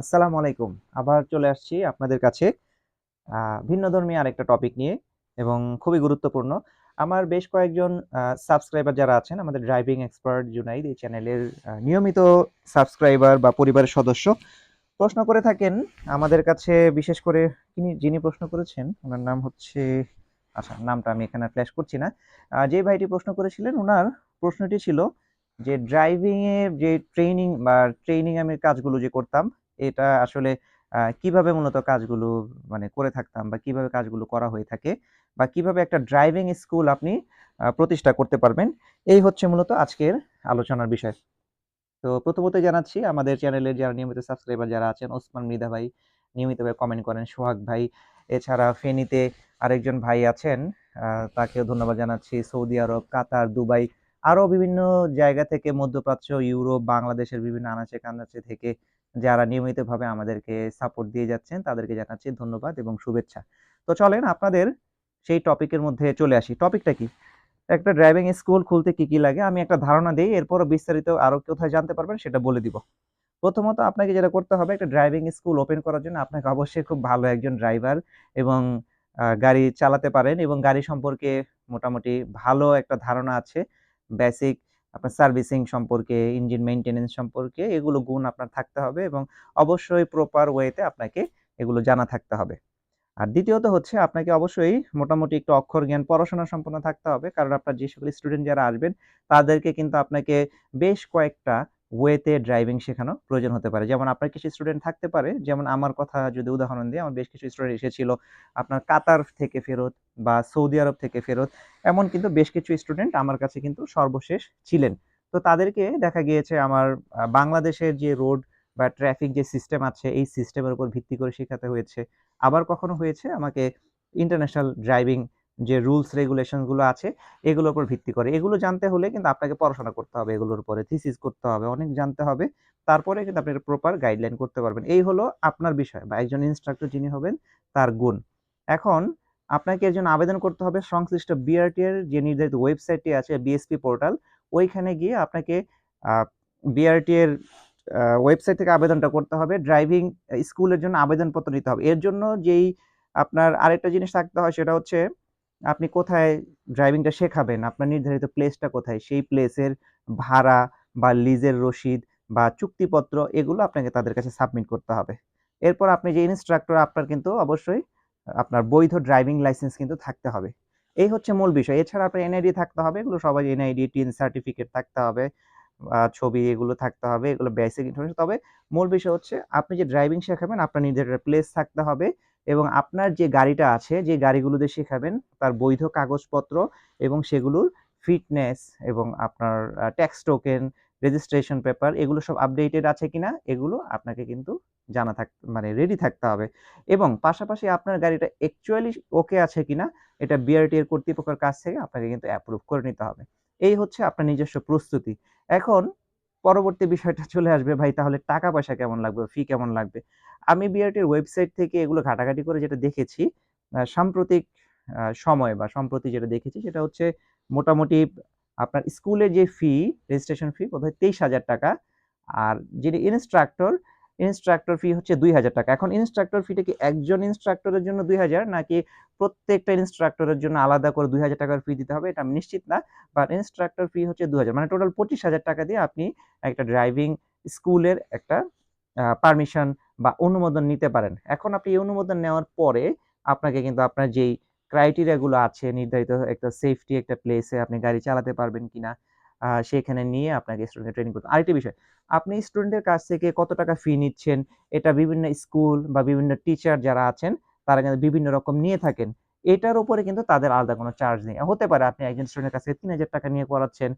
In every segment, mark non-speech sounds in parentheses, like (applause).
আসসালামু আলাইকুম। আবার চলে আসছি আপনাদের কাছে ভিন্নধর্মী আরেকটা টপিক নিয়ে এবং খুবই গুরুত্বপূর্ণ। আমার বেশ কয়েকজন সাবস্ক্রাইবার যারা আছেন, আমাদের ড্রাইভিং এক্সপার্ট জুনাইদ এই চ্যানেলের নিয়মিত সাবস্ক্রাইবার বা পরিবারের সদস্য, প্রশ্ন করে থাকেন আমাদের কাছে, বিশেষ করে তিনি যিনি প্রশ্ন করেছেন, ওনার নাম হচ্ছে আচ্ছা নামটা আমি এখানে ফ্ল্যাশ করছি না। যে ভাইটি প্রশ্ন করেছিলেন, ওনার প্রশ্নটি ছিল যে ড্রাইভিং এ যে ট্রেনিং বা ট্রেনিং আমি কাজগুলো যে করতাম এটা আসলে কীভাবে মূলত কাজগুলো মানে করে থাকতাম বা কীভাবে কাজগুলো করা হয়ে থাকে বা কীভাবে একটা ড্রাইভিং স্কুল আপনি প্রতিষ্ঠা করতে পারবেন। এই হচ্ছে মূলত আজকের আলোচনার বিষয়। তো প্রথমত জানাচ্ছি আমাদের চ্যানেলের যারা নিয়মিত সাবস্ক্রাইবার যারা আছেন ওসমান মৃধা ভাই নিয়মিতভাবে কমেন্ট করেন, সোহাগ ভাই এছাড়া ফেনীতে আরেকজন ভাই আছেন তাকেও ধন্যবাদ জানাচ্ছি। সৌদি আরব, কাতার, দুবাই আরও বিভিন্ন জায়গা থেকে মধ্যপ্রাচ্য, ইউরোপ, বাংলাদেশের বিভিন্ন আনাচে-কানাচে থেকে যারা নিয়মিতভাবে আমাদেরকে সাপোর্ট দিয়ে যাচ্ছেন তাদেরকে জানাচ্ছি ধন্যবাদ এবং শুভেচ্ছা। তো চলেন আপনাদের সেই টপিকের মধ্যে চলে আসি। টপিকটা কি? একটা ড্রাইভিং স্কুল খুলতে কি, কি লাগে আমি একটা ধারণা দিই এরপরও বিস্তারিত আরও কোথায় জানতে পারবেন সেটা বলে দিব। প্রথমত আপনাকে যেটা করতে হবে একটা ড্রাইভিং স্কুল ওপেন করার জন্য আপনাকে অবশ্যই খুব ভালো একজন ড্রাইভার এবং গাড়ি চালাতে পারেন এবং গাড়ি সম্পর্কে মোটামুটি ভালো একটা ধারণা আছে। বেসিক আপনার সার্ভিসিং সম্পর্কে, ইঞ্জিন মেনটেনেন্স সম্পর্কে এগুলো গুণ আপনার থাকতে হবে এবং অবশ্যই প্রপার ওয়েতে আপনাকে এগুলো জানা থাকতে হবে। আর দ্বিতীয়ত হচ্ছে আপনাকে অবশ্যই মোটামুটি একটু অক্ষর জ্ঞান পড়াশোনা সম্পন্ন থাকতে হবে। কারণ আপনার যে সকল স্টুডেন্ট যারা আসবেন তাদেরকে কিন্তু আপনাকে বেশ কয়েকটা ওয়েতে ড্রাইভিং শেখানো প্রয়োজন হতে পারে। যেমন আপনার কিছু স্টুডেন্ট থাকতে পারে, যেমন আমার কথা যদি উদাহরণ দিই, আমার বেশ কিছু স্টুডেন্ট এসেছিল আপনার কাতার থেকে ফেরত বা সৌদি আরব থেকে ফেরত। এমন কিন্তু বেশ কিছু স্টুডেন্ট আমার কাছে কিন্তু সর্বশেষ ছিলেন। তো তাদেরকে দেখা গিয়েছে আমার বাংলাদেশের যে রোড বা ট্রাফিক যে সিস্টেম আছে এই সিস্টেমের উপর ভিত্তি করে শেখাতে হয়েছে। আবার কখনো হয়েছে আমাকে ইন্টারন্যাশনাল ড্রাইভিং যে রুলস রেগুলেশনগুলো আছে এগুলোর উপর ভিত্তি করে। এগুলো জানতে হলে কিন্তু আপনাকে পড়াশোনা করতে হবে এগুলোর উপরে। থিসিস করতে হবে, অনেক জানতে হবে। তারপরে কিন্তু আপনি প্রপার গাইডলাইন করতে পারবেন। এই হলো আপনার বিষয় বা একজন ইন্সট্রাক্টর যিনি হবেন তার গুণ। এখন আপনাকে এর জন্য আবেদন করতে হবে সংশ্লিষ্ট বিআরটি এর যে নির্ধারিত ওয়েবসাইটটি আছে বিএসপি পোর্টাল ওইখানে গিয়ে আপনাকে বিআরটি এর ওয়েবসাইট থেকে আবেদনটা করতে হবে। ড্রাইভিং স্কুলের জন্য আবেদনপত্র নিতে হবে। এর জন্য যেই আপনার আরেকটা জিনিস থাকতে হয় সেটা হচ্ছে আপনি কোথায় ড্রাইভিংটা শেখাবেন, আপনার নির্ধারিত প্লেসটা কোথায়, সেই প্লেসের ভাড়া বা লিজের রসিদ বা চুক্তিপত্র এগুলো আপনাকে তাদের কাছে সাবমিট করতে হবে। এরপর আপনি যে ইন্সট্রাক্টর আপনার কিন্তু অবশ্যই আপনার বৈধ ড্রাইভিং লাইসেন্স কিন্তু থাকতে হবে। এই হচ্ছে মূল বিষয়। এছাড়া আপনার এনআইডি থাকতে হবে। এগুলো সবাই এনআইডি, টিন সার্টিফিকেট থাকতে হবে। ছবি এগুলো থাকতে হবে। এগুলো বেসিক ইনফরমেশন। তবে মূল বিষয় হচ্ছে আপনি যে ড্রাইভিং শেখাবেন আপনার নির্ধারিত প্লেস থাকতে হবে এবং আপনার যে গাড়িটা আছে, যে গাড়িগুলো দিয়ে শেখাবেন তার বৈধ কাগজপত্র এবং সেগুলোর ফিটনেস এবং আপনার ট্যাক্স টোকেন, রেজিস্ট্রেশন পেপার এগুলো সব আপডেটেড আছে কিনা এগুলো আপনাকে কিন্তু জানা থাক মানে রেডি থাকতে হবে। এবং পাশাপাশি আপনার গাড়িটা অ্যাকচুয়ালি ওকে আছে কিনা এটা বিআরটি এর কর্তৃপক্ষের কাছ থেকে আপনাকে কিন্তু অ্যাপ্রুভ করে নিতে হবে। এই হচ্ছে আপনার নিজস্ব প্রস্তুতি। এখন পরবর্তী বিষয়টা চলে আসবে ভাই তাহলে টাকা পয়সা কেমন লাগবে? ফি কেমন লাগবে? আমি বিআরটির ওয়েবসাইট থেকে এগুলো ঘাটাঘাটি করে যেটা দেখেছি সাম্প্রতিক সময় বা সম্প্রতি যেটা দেখেছি সেটা হচ্ছে মোটামুটি আপনার স্কুলের যে ফি, রেজিস্ট্রেশন ফি বোধহয় ৳২৩,০০০ আর যিনি ইনস্ট্রাক্টর ইন্সট্রাক্টর ফি হচ্ছে ৳২,০০০ এখন ইনস্ট্রাক্টর ফিটা কি একজন ইন্সট্রাক্টরের জন্য ২,০০০ নাকি প্রত্যেকটা ইনস্ট্রাক্টরের জন্য আলাদা করে ৳২,০০০ ফি দিতে হবে এটা আমি নিশ্চিত না। বাট ইন্সট্রাক্টর ফি হচ্ছে ২,০০০ মানে টোটাল ৳২৫,০০০ দিয়ে আপনি একটা ড্রাইভিং স্কুলের একটা পারমিশন বা অনুমোদন নিতে পারেন। এখন আপনি এই অনুমোদন নেওয়ার পরে আপনাকে কিন্তু আপনার যেই ক্রাইটেরিয়া গুলো আছে নির্ধারিত একটা সেফটি একটা প্লেসে আপনি গাড়ি চালাতে পারবেন কিনা সেখানে নিয়ে আপনাকে স্টুডেন্টের ট্রেনিং করতে আরেকটি বিষয়, আপনি স্টুডেন্টের কাছ থেকে কত টাকা ফি নিচ্ছেন এটা বিভিন্ন স্কুল বা বিভিন্ন টিচার যারা আছেন তারা কিন্তু বিভিন্ন রকম নিয়ে থাকেন। এটার উপরে কিন্তু তাদের আলাদা কোনো চার্জ নেই। হতে পারে আপনি একজন স্টুডেন্টের কাছে তিন হাজার টাকা নিয়ে করাচ্ছেন,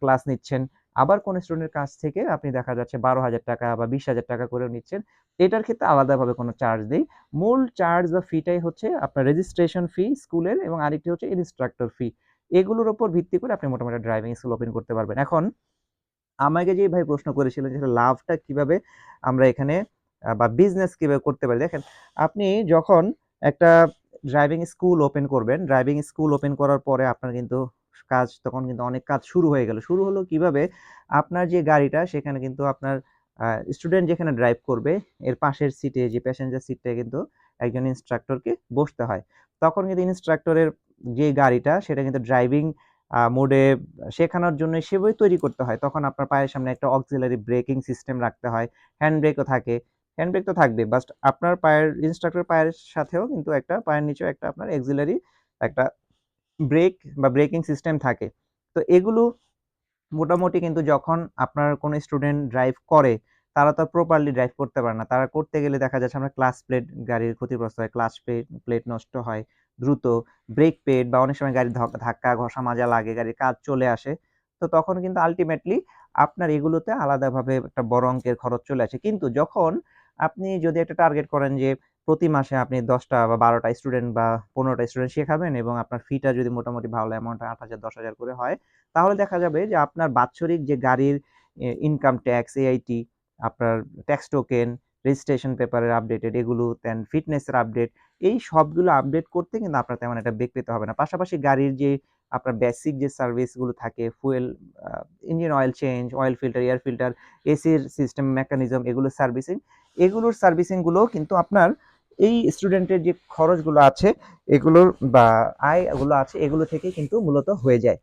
ক্লাস নিচ্ছেন। আবার কোন স্টুডেন্টের কাছ থেকে আপনি দেখা যাচ্ছে ৳১২,০০০ বা ৳২০,০০০ করেও নিচ্ছেন। এটার ক্ষেত্রে আলাদাভাবে কোনো চার্জ নেই। মূল চার্জ বা ফিটাই হচ্ছে আপনার রেজিস্ট্রেশন ফি স্কুলের এবং আরেকটি হচ্ছে ইনস্ট্রাক্টর ফি। এগুলোর উপর ভিত্তি করে আপনি মোটামুটি ড্রাইভিং স্কুল ওপেন করতে পারবেন। এখন আমাকে যে ভাই প্রশ্ন করেছিলেন যে লাভটা কীভাবে আমরা এখানে বা বিজনেস কীভাবে করতে পারি? দেখেন আপনি যখন একটা ড্রাইভিং স্কুল ওপেন করবেন, ড্রাইভিং স্কুল ওপেন করার পরে আপনার কিন্তু কাজ, তখন কিন্তু অনেক কাজ শুরু হয়ে গেল। শুরু হলো কীভাবে? আপনার যে গাড়িটা, সেখানে কিন্তু আপনার স্টুডেন্ট যেখানে ড্রাইভ করবে, এর পাশের সিটে যে প্যাসেঞ্জার সিটটা কিন্তু একজন ইনস্ট্রাক্টরকে বসতে হয়। তখন কিন্তু ইনস্ট্রাক্টরের যে গাড়িটা, সেটা কিন্তু ড্রাইভিং মোডে শেখানোর জন্য সেভাবে তৈরি করতে হয়। তখন আপনার পায়ের সামনে একটা অক্সিলারি ব্রেকিং সিস্টেম রাখতে হয়। হ্যান্ড ব্রেকও থাকে। হ্যান্ড ব্রেক তো থাকবে বাট আপনার পায়ের ইনস্ট্রাক্টর পায়ের সাথেও কিন্তু একটা, পায়ের নিচেও একটা আপনার এক্সিলারি একটা ব্রেক বা ব্রেকিং সিস্টেম থাকে। তো এগুলো মোটামুটি কিন্তু যখন আপনার কোনো স্টুডেন্ট ড্রাইভ করে, তারা তো প্রপারলি ড্রাইভ করতে পারে না। তারা করতে গেলে দেখা যাচ্ছে আমরা ক্লাস প্লেট গাড়ির ক্ষতিগ্রস্ত হয় ক্লাস প্লেট প্লেট নষ্ট হয়, দ্রুত ব্রেক পেড বা অনেক সময় গাড়ির ধাক্কা, ঘষা, মাজা লাগে, গাড়ির কাজ চলে আসে। তো তখন কিন্তু আলটিমেটলি আপনার এগুলোতে আলাদাভাবে একটা বড় অঙ্কের খরচ চলে আসে। কিন্তু যখন আপনি যদি একটা টার্গেট করেন যে প্রতি মাসে আপনি দশটা বা বারোটা স্টুডেন্ট বা পনেরোটা স্টুডেন্ট শেখাবেন এবং আপনার ফিটা যদি মোটামুটি ভালো অ্যামাউন্ট আট হাজার, দশ হাজার করে হয়, তাহলে দেখা যাবে যে আপনার বাৎসরিক যে গাড়ির ইনকাম ট্যাক্স এআইটি আপনার ট্যাক্স টোকেন রেজিস্ট্রেশন পেপারের আপডেটেড এগুলো দেন ফিটনেসের আপডেট এই সবগুলো আপডেট করতে কিন্তু আপনার তেমন একটা বেগ পেতে হবে না। পাশাপাশি গাড়ির যে আপনার বেসিক যে সার্ভিসগুলো থাকে fuel engine oil change oil filter air filter এসির সিস্টেম মেকানিজম এগুলো সার্ভিসিং এগুলোর সার্ভিসিংগুলো কিন্তু আপনার এই স্টুডেন্টের যে খরচগুলো আছে, এগুলোর বা আয়গুলো আছে, এগুলো থেকে কিন্তু মূলত হয়ে যায়।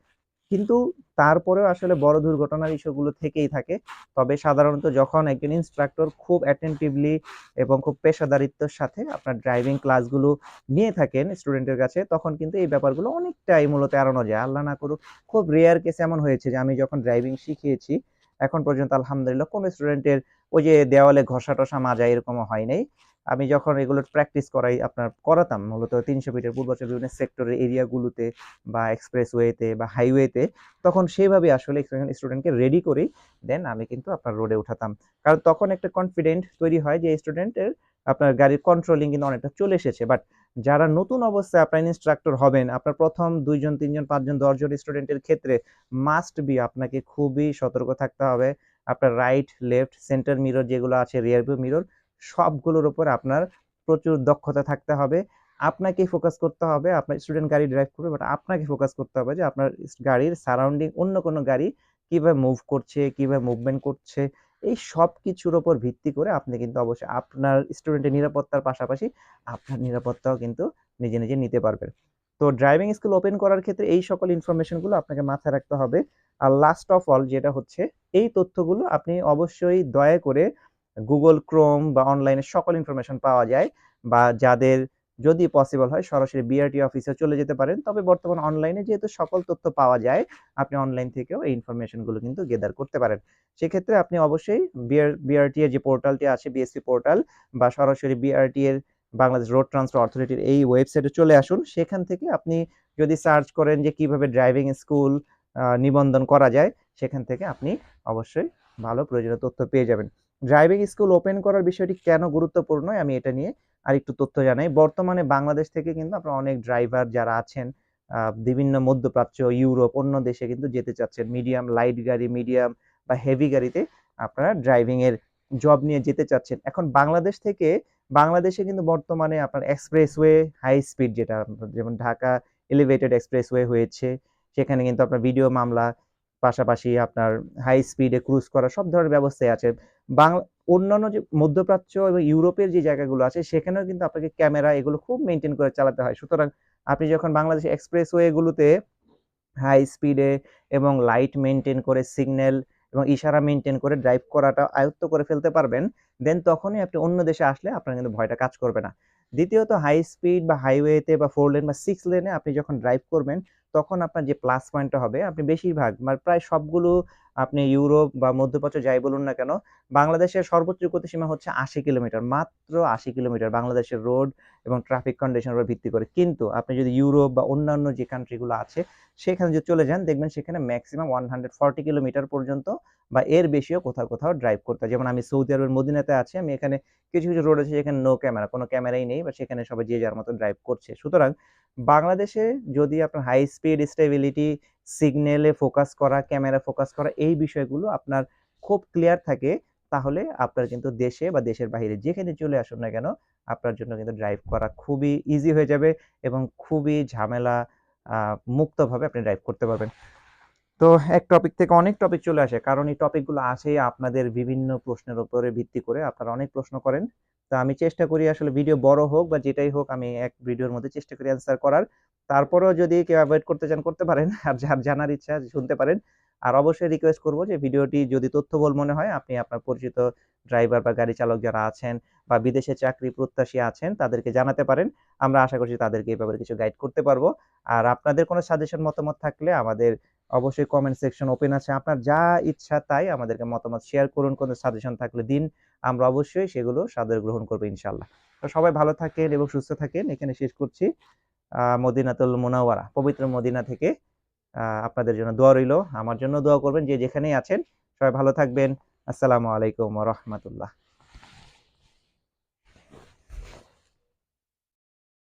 কিন্তু তারপরেও আসলে বড় দুর্ঘটনার ইস্যুগুলো থেকেই থাকে। তবে সাধারণত যখন একজন ইনস্ট্রাক্টর খুব অ্যাটেন্টিভলি এবং খুব পেশাদারিত্বর সাথে আপনার ড্রাইভিং ক্লাসগুলো নিয়ে থাকেন স্টুডেন্টের কাছে, তখন কিন্তু এই ব্যাপারগুলো অনেকটাই মূলত এড়ানো যায়। আল্লাহ না করুক, খুব রেয়ার কেস এমন হয়েছে যে আমি যখন ড্রাইভিং শিখিয়েছি, এখন পর্যন্ত আলহামদুলিল্লাহ কোনো স্টুডেন্টের ওই যে দেওয়ালে ঘষা টসা মাজা এরকমও হয় নাই। আমি যখন এগুলোর প্র্যাকটিস করাই, আপনার করাতাম, মূলত তিনশো ফিটের পূর্বাচল বিভিন্ন সেক্টরের এরিয়াগুলোতে বা এক্সপ্রেসওয়েতে বা হাইওয়েতে তখন সেইভাবে আসলে স্টুডেন্টকে রেডি করেই দেন আমি কিন্তু আপনার রোডে উঠাতাম। কারণ তখন একটা কনফিডেন্ট তৈরি হয় যে স্টুডেন্টের আপনার গাড়ির কন্ট্রোলিং কিন্তু অনেকটা চলে এসেছে। বাট যারা নতুন অবস্থায় আপনার ইনস্ট্রাক্টর হবেন, আপনার প্রথম দুইজন, তিনজন, পাঁচজন, দশজন স্টুডেন্টের ক্ষেত্রে মাস্ট বি আপনাকে খুবই সতর্ক থাকতে হবে। আপনার রাইট লেফট সেন্টার মিরর যেগুলো আছে রিয়ার ভিউ মিরর সবগুলোর উপর আপনার প্রচুর দক্ষতা থাকতে হবে। আপনাকে ফোকাস করতে হবে, আপনার স্টুডেন্ট গাড়ি ড্রাইভ করবে বাট আপনাকে ফোকাস করতে হবে যে আপনার গাড়ির সারাউন্ডিং অন্য কোনো গাড়ি কীভাবে মুভ করছে, কীভাবে মুভমেন্ট করছে, এই সব কিছুর ওপর ভিত্তি করে আপনি কিন্তু অবশ্যই আপনার স্টুডেন্টের নিরাপত্তার পাশাপাশি আপনার নিরাপত্তাও কিন্তু নিজে নিজে নিতে পারবেন। তো ড্রাইভিং স্কুল ওপেন করার ক্ষেত্রে এই সকল ইনফরমেশনগুলো আপনাকে মাথায় রাখতে হবে। আর লাস্ট অফ অল যেটা হচ্ছে, এই তথ্যগুলো আপনি অবশ্যই দয়া করে গুগল ক্রোম বা অনলাইনে সকল ইনফরমেশন পাওয়া যায় বা যাদের যদি পসিবল হয় সরাসরি বিআরটি অফিসে চলে যেতে পারেন। তবে বর্তমান অনলাইনে যেহেতু সকল তথ্য পাওয়া যায়, আপনি অনলাইন থেকেও এই ইনফরমেশনগুলো কিন্তু গেদার করতে পারেন। সেক্ষেত্রে আপনি অবশ্যই বিআর বিআরটি এর যে পোর্টালটি আছে বিএসপি পোর্টাল বা সরাসরি বিআরটি এর বাংলাদেশ রোড ট্রান্সপোর্ট অথরিটির এই ওয়েবসাইটে চলে আসুন। সেখান থেকে আপনি যদি সার্চ করেন যে কীভাবে ড্রাইভিং স্কুল নিবন্ধন করা যায়, সেখান থেকে আপনি অবশ্যই ভালো প্রয়োজনীয় তথ্য পেয়ে যাবেন। ড্রাইভিং স্কুল ওপেন করার বিষয়টি কেন গুরুত্বপূর্ণ আমি এটা নিয়ে আর একটু তথ্য জানাই। বর্তমানে বাংলাদেশ থেকে কিন্তু আপনার অনেক ড্রাইভার যারা আছেন বিভিন্ন মধ্যপ্রাচ্য, ইউরোপ, অন্য দেশে কিন্তু যেতে চাচ্ছেন। মিডিয়াম লাইট গাড়ি মিডিয়াম বা হেভি গাড়িতে আপনারা ড্রাইভিং এর জব নিয়ে যেতে চাচ্ছেন। এখন বাংলাদেশ থেকে, বাংলাদেশে কিন্তু বর্তমানে আপনার এক্সপ্রেসওয়ে হাই স্পিড যেটা, যেমন ঢাকা এলিভেটেড এক্সপ্রেসওয়ে হয়েছে, সেখানে কিন্তু আপনার ভিডিও মামলা পাশাপাশি আপনার হাই স্পিডে ক্রুজ করা সব ধরনের ব্যবস্থাই আছে। বাংলা, অন্যান্য যে মধ্যপ্রাচ্য এবং ইউরোপের যে জায়গাগুলো আছে, সেখানেও কিন্তু আপনাকে ক্যামেরা এগুলো খুব মেনটেন করে চালাতে হয়। সুতরাং আপনি যখন বাংলাদেশ এক্সপ্রেসওয়েগুলোতে হাই স্পিডে এবং লাইট মেনটেন করে সিগন্যাল এবং ইশারা মেনটেন করে ড্রাইভ করাটা আয়ত্ত করে ফেলতে পারবেন দেন তখনই আপনি অন্য দেশে আসলে আপনার কিন্তু ভয়টা কাজ করবে না। দ্বিতীয়ত হাই স্পিড বা হাইওয়েতে বা ফোর লেন বা সিক্স লেনে আপনি যখন ড্রাইভ করবেন তখন আপনার যে প্লাস পয়েন্টটা হবে, আপনি বেশিরভাগ মানে প্রায় সবগুলো আপনি ইউরোপ বা মধ্যপ্রাচ্য যাই বলুন না কেন, বাংলাদেশের সর্বোচ্চ গতিসীমা হচ্ছে আশি কিলোমিটার, মাত্র আশি কিলোমিটার বাংলাদেশের রোড এবং ট্রাফিক কন্ডিশনের উপর ভিত্তি করে। কিন্তু আপনি যদি ইউরোপ বা অন্যান্য যে কান্ট্রিগুলো আছে, সেখানে যদি চলে যান, দেখবেন সেখানে maximum one hundred forty kilometre পর্যন্ত বা এর বেশিও কোথাও কোথাও ড্রাইভ করতে হয়। যেমন আমি সৌদি আরবের মদিনাতে আছি, আমি এখানে কিছু কিছু রোড আছে যেখানে নো ক্যামেরা কোনো ক্যামেরাই নেই বা সেখানে সবাই যে যার মতো ড্রাইভ করছে। সুতরাং বাংলাদেশে যদি আপনার হাই স্পিড স্টেবিলিটি সিগন্যালে ফোকাস করা ক্যামেরা ফোকাস করা, এই বিষয়গুলো আপনার খুব ক্লিয়ার থাকে, তাহলে আপনার কিন্তু দেশে বা দেশের বাইরে যেখানে চলে আসুন না কেন, আপনার জন্য কিন্তু ড্রাইভ করা খুবই ইজি হয়ে যাবে এবং খুবই ঝামেলা মুক্তভাবে আপনি ড্রাইভ করতে পারবেন। তো এক টপিক থেকে অনেক টপিক চলে আসে, কারণ এই টপিকগুলো আসে আপনাদের বিভিন্ন প্রশ্নের উপরে ভিত্তি করে আপনারা অনেক প্রশ্ন করেন। তো আমি চেষ্টা করি আসলে ভিডিও বড় হোক বা যেটাই হোক আমি এক ভিডিওর মধ্যে চেষ্টা করি অ্যান্সার করার। তারপরেও যদি কেউ অ্যাভয়েড করতে চান, করতে পারেন। (laughs) আর যার জানার ইচ্ছা শুনতে পারেন। আর অবশ্যই রিকোয়েস্ট করব যে ভিডিওটি যদি তথ্যবল মনে হয়, আপনি আপনার পরিচিত ড্রাইভার বা গাড়ি চালক যারা আছেন বা বিদেশে চাকরি প্রত্যাশী আছেন, তাদেরকে জানাতে পারেন। আমরা আশা করছি তাদেরকে এই ব্যাপারে কিছু গাইড করতে পারব। আর আপনাদের কোনো সাজেশন মতামত থাকলে আমাদের অবশ্যই কমেন্ট সেকশন ওপেন আছে। আপনার যা ইচ্ছা তাই আমাদেরকে মতামত শেয়ার করুন। কোনো সাজেশন থাকলে দিন। আমরা অবশ্যই সেগুলো সাদরে গ্রহণ করব ইনশাল্লাহ তো সবাই ভালো থাকেন এবং সুস্থ থাকেন। এখানে শেষ করছি। মদিনাতুল মোনাওয়ারা, পবিত্র মদিনা থেকে আপনাদের জন্য দোয়া রইল। আমার জন্য দোয়া করবেন যে যেখানেই আছেন। সবাই ভালো থাকবেন। আসসালামু আলাইকুম রহমতুল্লাহ।